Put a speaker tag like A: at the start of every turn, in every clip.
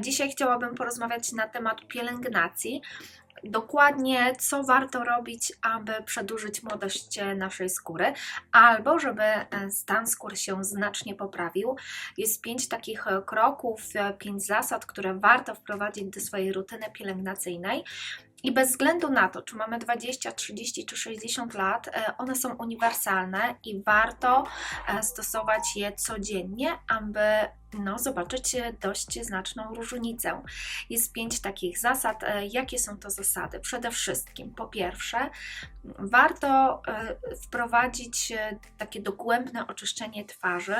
A: Dzisiaj chciałabym porozmawiać na temat pielęgnacji. Dokładnie, co warto robić, aby przedłużyć młodość e, naszej skóry, albo żeby stan skóry się znacznie poprawił. Jest pięć takich e, kroków, e, pięć zasad, które warto wprowadzić do swojej rutyny pielęgnacyjnej. I bez względu na to, czy mamy 20, 30 czy 60 lat, one są uniwersalne i warto stosować je codziennie, aby no, zobaczyć dość znaczną różnicę. Jest pięć takich zasad. E, Jakie są to zasady? Przede wszystkim, po pierwsze, warto e, wprowadzić e, takie dogłębne oczyszczenie twarzy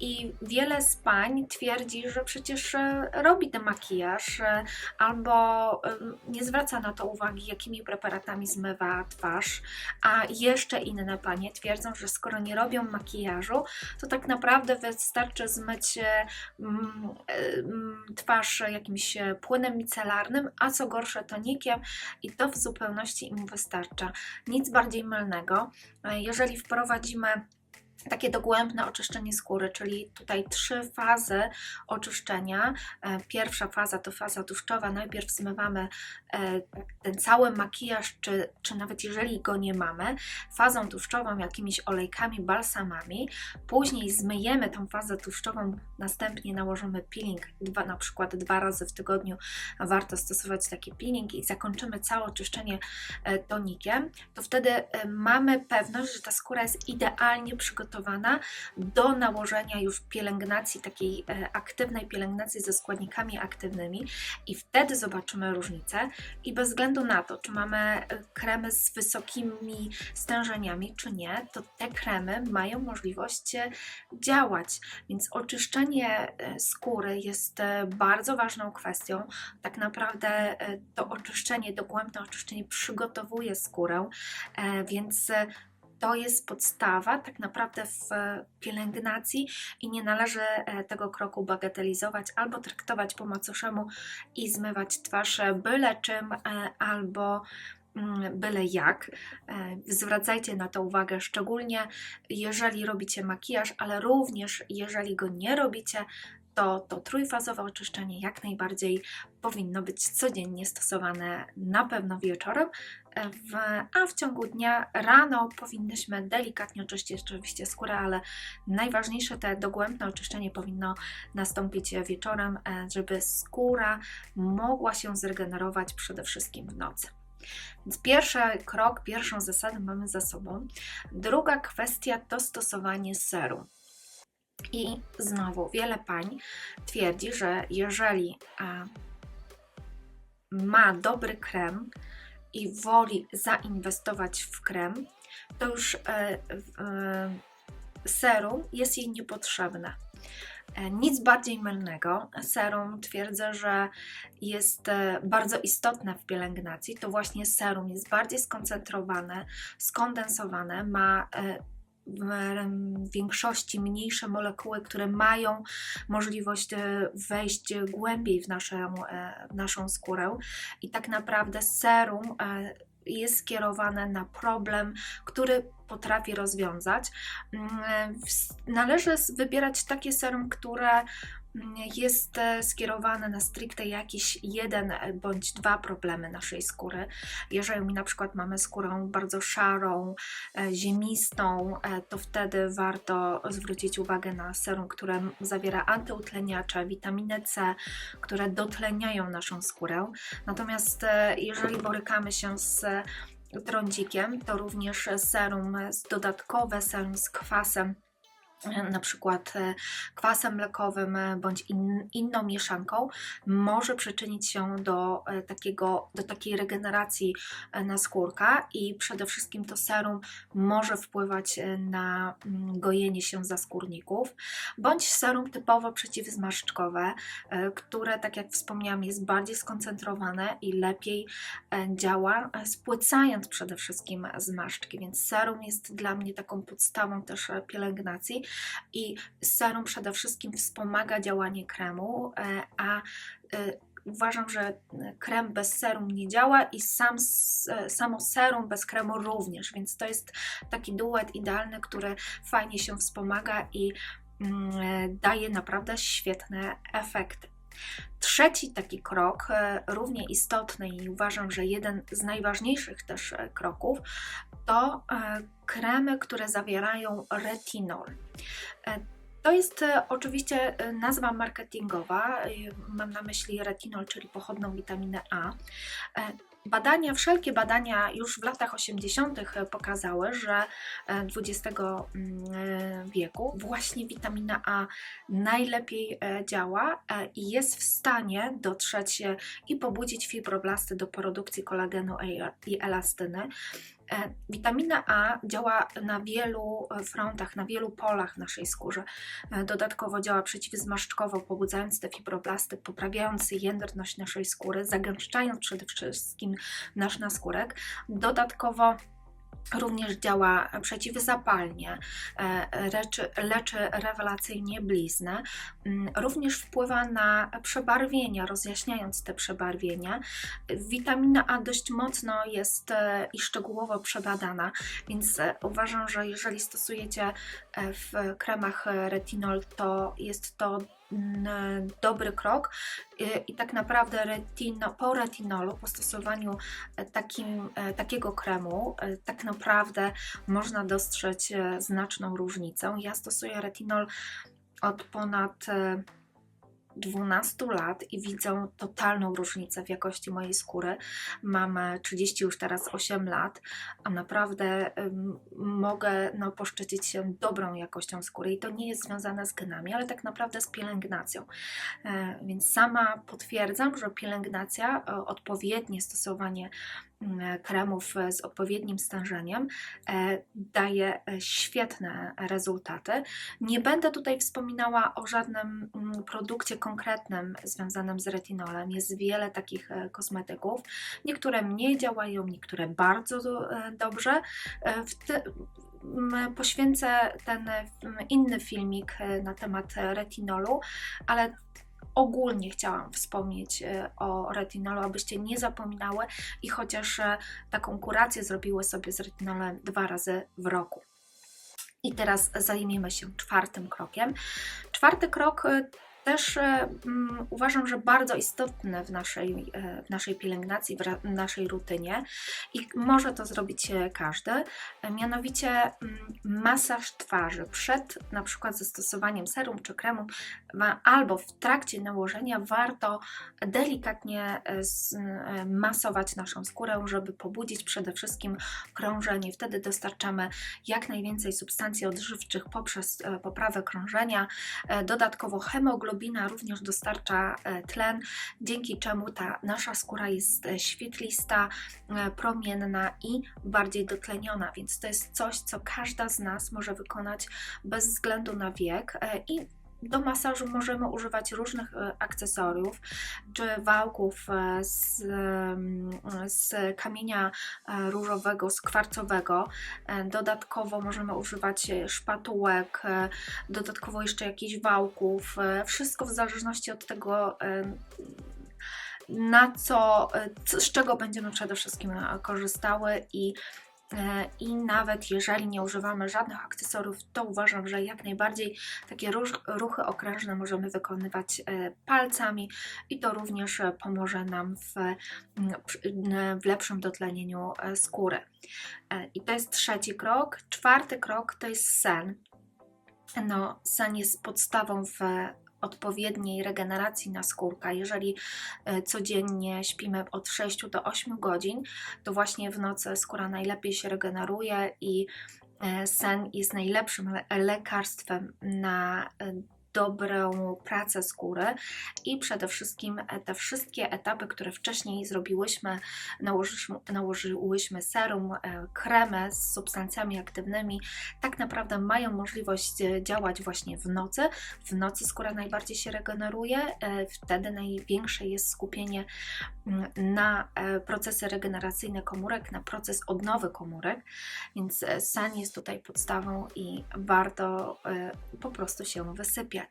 A: i wiele z pań twierdzi, że przecież robi ten makijaż albo nie zwraca na to uwagi, jakimi preparatami zmywa twarz, a jeszcze inne panie twierdzą, że skoro nie robią makijażu, to tak naprawdę wystarczy zmyć twarz jakimś płynem micelarnym, a co gorsze tonikiem i to w zupełności im wystarcza. Nic bardziej mylnego. E, Jeżeli wprowadzimy takie dogłębne oczyszczenie skóry, czyli tutaj trzy fazy oczyszczenia. E, Pierwsza faza to faza tłuszczowa. Najpierw zmywamy e, ten cały makijaż, czy, czy nawet jeżeli go nie mamy, fazą tłuszczową, jakimiś olejkami, balsamami. Później zmyjemy tą fazę tłuszczową, następnie nałożymy peeling, dwa, na przykład dwa razy w tygodniu warto stosować taki peeling i zakończymy całe oczyszczenie e, tonikiem, to wtedy mamy pewność, że ta skóra jest idealnie przygotowana do nałożenia już pielęgnacji, takiej e, aktywnej pielęgnacji ze składnikami aktywnymi. I wtedy zobaczymy różnicę. I bez względu na to, czy mamy e, kremy z wysokimi stężeniami, czy nie, to te kremy mają możliwość e, działać, więc oczyszczenie skóry jest bardzo ważną kwestią. Tak naprawdę to oczyszczenie, dogłębne oczyszczenie przygotowuje skórę, więc to jest podstawa tak naprawdę w e, pielęgnacji i nie należy e, tego kroku bagatelizować albo traktować po macoszemu i zmywać twarz byle czym e, albo mm, byle jak. Zwracajcie na to uwagę, szczególnie jeżeli robicie makijaż, ale również jeżeli go nie robicie, to, to trójfazowe oczyszczenie jak najbardziej powinno być codziennie stosowane, na pewno wieczorem, w, a w ciągu dnia rano powinnyśmy delikatnie oczyścić oczywiście skórę, ale najważniejsze te dogłębne oczyszczenie powinno nastąpić wieczorem, e, żeby skóra mogła się zregenerować przede wszystkim w nocy. Więc pierwszy krok, pierwszą zasadę mamy za sobą. Druga kwestia to stosowanie serum. I znowu wiele pań twierdzi, że jeżeli e, ma dobry krem i woli zainwestować w krem, to już e, e, serum jest jej niepotrzebne. E, Nic bardziej mylnego. Serum twierdzę, że jest e, bardzo istotne w pielęgnacji. To właśnie serum jest bardziej skoncentrowane, skondensowane, ma e, w większości mniejsze molekuły, które mają możliwość e, wejść głębiej w naszą, e, w naszą skórę. I tak naprawdę serum e, jest skierowane na problem, który potrafi rozwiązać. Mm, Należy wybierać takie serum, które jest e, skierowane na stricte jakiś jeden e, bądź dwa problemy naszej skóry. Jeżeli na przykład mamy skórę bardzo szarą, e, ziemistą, to wtedy warto zwrócić uwagę na serum, które zawiera antyutleniacze, witaminę C, które dotleniają naszą skórę. Natomiast jeżeli borykamy się z trądzikiem, to również serum dodatkowe serum z kwasem na przykład e, kwasem mlekowym e, bądź in, inną mieszanką może przyczynić się do, e, takiego, do takiej regeneracji naskórka i przede wszystkim to serum może wpływać na mm, gojenie się zaskórników, bądź serum typowo przeciwzmarszczkowe, które, tak jak wspomniałam, jest bardziej skoncentrowane i lepiej działa, spłycając przede wszystkim zmarszczki, więc serum jest dla mnie taką podstawą też pielęgnacji i serum przede wszystkim wspomaga działanie kremu, e, a e, uważam, że krem bez serum nie działa i sam, e, samo serum bez kremu również, więc to jest taki duet idealny, który fajnie się wspomaga i mm, daje naprawdę świetne efekty. Trzeci taki krok, równie istotny i uważam, że jeden z najważniejszych też kroków, to kremy, które zawierają retinol. E, To jest e, oczywiście e, nazwa marketingowa, mam na myśli retinol, czyli pochodną witaminę A. Badania, wszelkie badania już w latach 80. pokazały, że XX mm, wieku właśnie witamina A najlepiej działa i jest w stanie dotrzeć e, i pobudzić fibroblasty do produkcji kolagenu i elastyny. E, Witamina A działa na wielu e, frontach, na wielu polach naszej skórze. Dodatkowo działa przeciwzmarszczkowo, pobudzając te fibroblasty, poprawiając jędrność naszej skóry, zagęszczając przede wszystkim nasz naskórek. Dodatkowo Również działa przeciwzapalnie, e, leczy, leczy rewelacyjnie bliznę, Mm, również wpływa na przebarwienia, rozjaśniając te przebarwienia. Witamina A dość mocno jest e, i szczegółowo przebadana, więc e, uważam, że jeżeli stosujecie w kremach retinol, to jest to dobry krok I- i tak naprawdę retino, po retinolu, po stosowaniu e, takim, e, takiego kremu, e, tak naprawdę można dostrzec e, znaczną różnicę. Ja stosuję retinol od ponad e, 12 lat i widzę totalną różnicę w jakości mojej skóry. Mam e, 30 już teraz 8 lat, a naprawdę em, mogę no, poszczycić się dobrą jakością skóry i to nie jest związane z genami, ale tak naprawdę z pielęgnacją. E, Więc sama potwierdzam, że pielęgnacja, e, odpowiednie stosowanie kremów e, z odpowiednim stężeniem e, daje e, świetne rezultaty. Nie będę tutaj wspominała o żadnym mm, produkcie konkretnym związanym z retinolem. Jest wiele takich e, kosmetyków. Niektóre mniej działają, niektóre bardzo do- e, dobrze. E, poświęcę ten e, m, inny filmik e, na temat e, retinolu, ale ogólnie chciałam wspomnieć e, o retinolu, abyście nie zapominały i chociaż e, taką kurację zrobiły sobie z retinolem dwa razy w roku. I teraz zajmiemy się czwartym krokiem. Czwarty krok e, też mm, uważam, że bardzo istotny w naszej, e, w naszej pielęgnacji, w naszej rutynie i może to zrobić e, każdy. Mianowicie mm, masaż twarzy przed na przykład zastosowaniem serum czy kremu albo w trakcie nałożenia warto delikatnie masować naszą skórę, żeby pobudzić przede wszystkim krążenie. Wtedy dostarczamy jak najwięcej substancji odżywczych poprzez poprawę krążenia. Dodatkowo hemoglobina również dostarcza e, tlen, dzięki czemu ta nasza skóra jest e, świetlista, e, promienna i bardziej dotleniona, więc to jest coś, co każda z nas może wykonać bez względu na wiek i do masażu możemy używać różnych e, akcesoriów, czy wałków e, z, z kamienia e, różowego, z kwarcowego. Dodatkowo możemy używać szpatułek, dodatkowo jeszcze jakichś wałków. Wszystko w zależności od tego, na co, z czego będziemy przede wszystkim korzystały i i nawet jeżeli nie używamy żadnych akcesoriów, to uważam, że jak najbardziej takie ruch, ruchy okrężne możemy wykonywać e, palcami i to również e, pomoże nam w, w lepszym dotlenieniu e, skóry. E, I to jest trzeci krok. Czwarty krok to jest sen. No, sen jest podstawą w odpowiedniej regeneracji naskórka. Jeżeli e, codziennie śpimy od 6 do 8 godzin, to właśnie w nocy skóra najlepiej się regeneruje i e, sen jest najlepszym le- lekarstwem na e, dobrą pracę skóry i przede wszystkim te wszystkie etapy, które wcześniej zrobiłyśmy, nałożyliśmy, nałożyłyśmy serum, e, kremę z substancjami aktywnymi, tak naprawdę mają możliwość działać właśnie w nocy. W nocy skóra najbardziej się regeneruje, e, wtedy największe jest skupienie mm, na e, procesy regeneracyjne komórek, na proces odnowy komórek, więc sen jest tutaj podstawą i warto po prostu się wysypiać.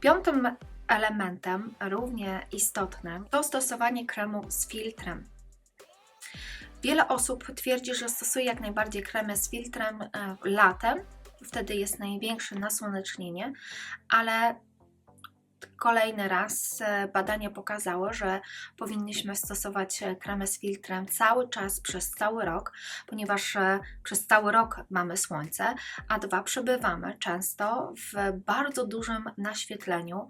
A: Piątym elementem, równie istotnym, to stosowanie kremu z filtrem. Wiele osób twierdzi, że stosuje jak najbardziej kremy z filtrem e, latem, wtedy jest największe nasłonecznienie, ale kolejny raz e, badania pokazały, że powinniśmy stosować e, kremę z filtrem cały czas przez cały rok, ponieważ e, przez cały rok mamy słońce, a dwa przebywamy często w bardzo dużym naświetleniu,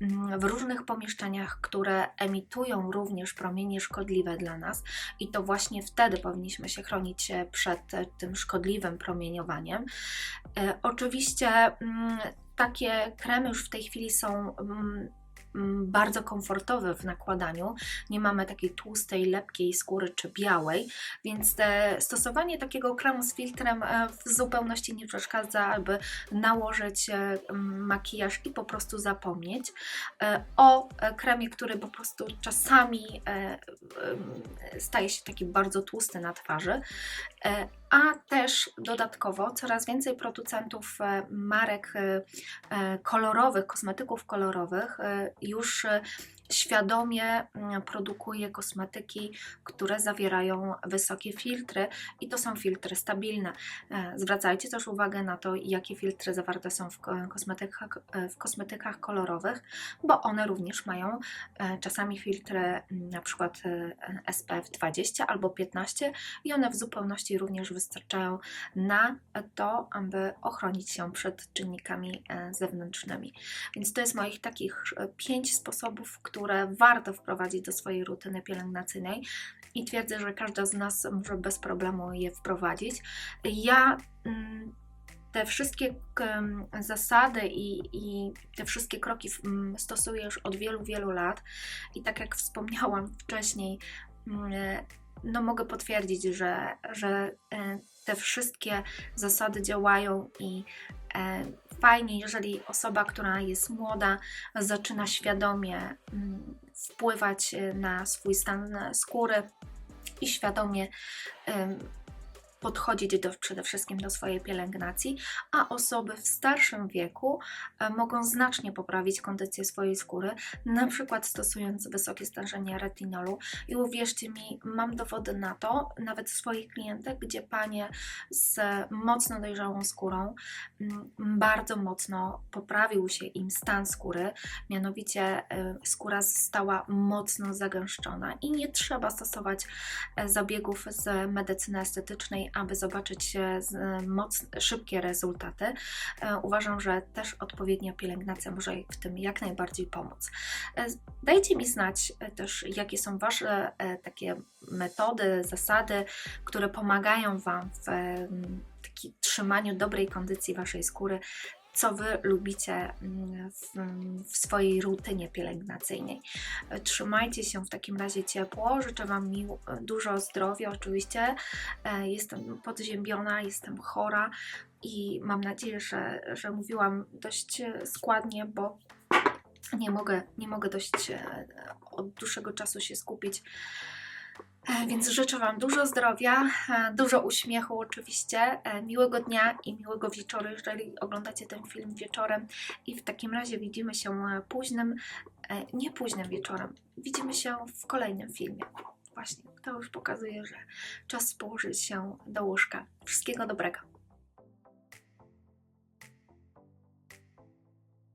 A: mm, w różnych pomieszczeniach, które emitują również promienie szkodliwe dla nas i to właśnie wtedy powinniśmy się chronić przed tym szkodliwym promieniowaniem. Oczywiście mm, takie kremy już w tej chwili są mm, mm, bardzo komfortowe w nakładaniu. Nie mamy takiej tłustej, lepkiej skóry czy białej, więc stosowanie takiego kremu z filtrem e, w zupełności nie przeszkadza, aby nałożyć e, makijaż i po prostu zapomnieć. E, O kremie, który po prostu czasami staje się taki bardzo tłusty na twarzy, a też dodatkowo coraz więcej producentów e, marek e, e, kolorowych, kosmetyków kolorowych już świadomie mm, produkuje kosmetyki, które zawierają wysokie filtry i to są filtry stabilne. E, Zwracajcie też uwagę na to, jakie filtry zawarte są w ko- kosmetykach, e, w kosmetykach kolorowych, bo one również mają e, czasami filtry mm, na przykład SPF 20 albo 15 i one w zupełności również wystarczają na to, aby ochronić się przed czynnikami zewnętrznymi. Więc to jest moich takich pięć sposobów, które warto wprowadzić do swojej rutyny pielęgnacyjnej i twierdzę, że każda z nas może bez problemu je wprowadzić. Ja mm, te wszystkie zasady i, i te wszystkie kroki mm, stosuję już od wielu, wielu lat i tak jak wspomniałam wcześniej, mm, no mogę potwierdzić, że, że e, te wszystkie zasady działają i e, fajnie, jeżeli osoba, która jest młoda, zaczyna świadomie mm, wpływać e, na swój stan skóry i świadomie podchodzić do, przede wszystkim do swojej pielęgnacji, a osoby w starszym wieku e, mogą znacznie poprawić kondycję swojej skóry, na przykład stosując wysokie stężenie retinolu. I uwierzcie mi, mam dowody na to, nawet swoich klientek, gdzie panie z mocno dojrzałą skórą mm, bardzo mocno poprawił się im stan skóry, mianowicie e, skóra została mocno zagęszczona i nie trzeba stosować e, zabiegów z medycyny estetycznej, aby zobaczyć e, z- moc, szybkie rezultaty. E, Uważam, że też odpowiednia pielęgnacja może w tym jak najbardziej pomóc. E, Dajcie mi znać też, jakie są Wasze takie metody, zasady, które pomagają Wam w trzymaniu dobrej kondycji Waszej skóry. Co Wy lubicie mm, w, w swojej rutynie pielęgnacyjnej. Trzymajcie się w takim razie ciepło. Życzę Wam mił, dużo zdrowia, oczywiście. E, Jestem podziębiona, jestem chora i mam nadzieję, że, że mówiłam dość składnie, bo nie mogę, nie mogę dość e, od dłuższego czasu się skupić. E, Więc życzę Wam dużo zdrowia, e, dużo uśmiechu oczywiście, e, miłego dnia i miłego wieczoru, jeżeli oglądacie ten film wieczorem. I w takim razie widzimy się późnym, nie późnym wieczorem, widzimy się w kolejnym filmie. Właśnie, to już pokazuje, że czas położyć się do łóżka. Wszystkiego dobrego.